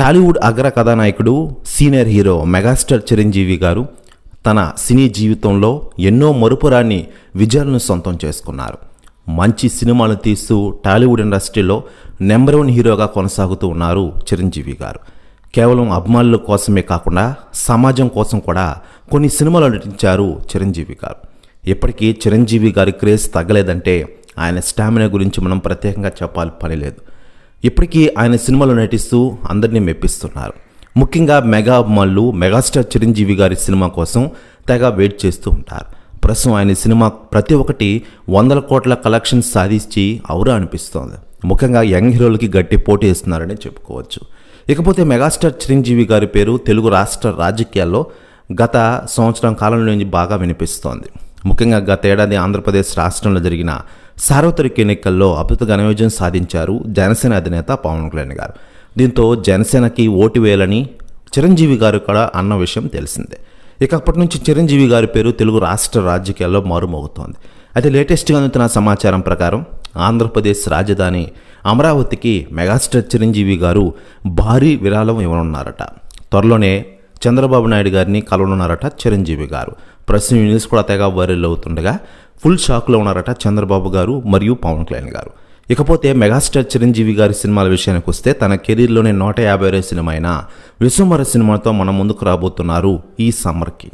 టాలీవుడ్ అగ్ర కథానాయకుడు senior hero megastar Chiranjeevi గారు తన సినీ జీవితంలో ఎన్నో మరుపురాని విజయాలను సొంతం చేసుకున్నారు. మంచి సినిమాలు తీస్తూ టాలీవుడ్ ఇండస్ట్రీలో నెంబర్ వన్ హీరోగా కొనసాగుతూ ఉన్నారు చిరంజీవి గారు. కేవలం అభిమానుల కోసమే కాకుండా సమాజం కోసం కూడా కొన్ని సినిమాలు నటించారు చిరంజీవి గారు. ఇప్పటికీ చిరంజీవి గారి క్రేజ్ తగ్గలేదంటే ఆయన స్టామినా గురించి మనం ప్రత్యేకంగా చెప్పాలి పని లేదు. ఇప్పటికీ ఆయన సినిమాలో నటిస్తూ అందరినీ మెప్పిస్తున్నారు. ముఖ్యంగా మెగా అభిమానులు మెగాస్టార్ చిరంజీవి గారి సినిమా కోసం తెగ వెయిట్ చేస్తూ ఉంటారు. ప్రస్తుతం ఆయన సినిమా ప్రతి ఒక్కటి వందల కోట్ల కలెక్షన్స్ సాధించి ఔరా అనిపిస్తోంది. ముఖ్యంగా యంగ్ హీరోలకి గట్టి పోటీ ఇస్తున్నారని చెప్పుకోవచ్చు. ఇకపోతే మెగాస్టార్ చిరంజీవి గారి పేరు తెలుగు రాష్ట్ర రాజకీయాల్లో గత సంవత్సరం కాలం నుంచి బాగా వినిపిస్తోంది. ముఖ్యంగా గతేడాది ఆంధ్రప్రదేశ్ రాష్ట్రంలో జరిగిన సార్వత్రిక ఎన్నికల్లో అద్భుత ఘన విజయం సాధించారు జనసేన అధినేత పవన్ కళ్యాణ్ గారు. దీంతో జనసేనకి ఓటు వేయాలని చిరంజీవి గారు కూడా అన్న విషయం తెలిసిందే. ఇక అప్పటి నుంచి చిరంజీవి గారి పేరు తెలుగు రాష్ట్ర రాజకీయాల్లో మారుమోగుతోంది. అయితే లేటెస్ట్గా అందుతున్న సమాచారం ప్రకారం ఆంధ్రప్రదేశ్ రాజధాని అమరావతికి మెగాస్టార్ చిరంజీవి గారు భారీ విరాళం ఇవ్వనున్నారట. త్వరలోనే చంద్రబాబు నాయుడు గారిని కలవనున్నారట చిరంజీవి గారు. ప్రస్తుతం న్యూస్ కూడా తెగ వైరల్ అవుతుండగా ఫుల్ షాక్లో ఉన్నారట చంద్రబాబు గారు మరియు పవన్ కళ్యాణ్ గారు. ఇకపోతే మెగాస్టార్ చిరంజీవి గారి సినిమాల విషయానికి వస్తే తన కెరీర్లోనే నూట యాభై సినిమా అయిన విశ్వమర సినిమాతో మన ముందుకు రాబోతున్నారు ఈ సమ్మర్కి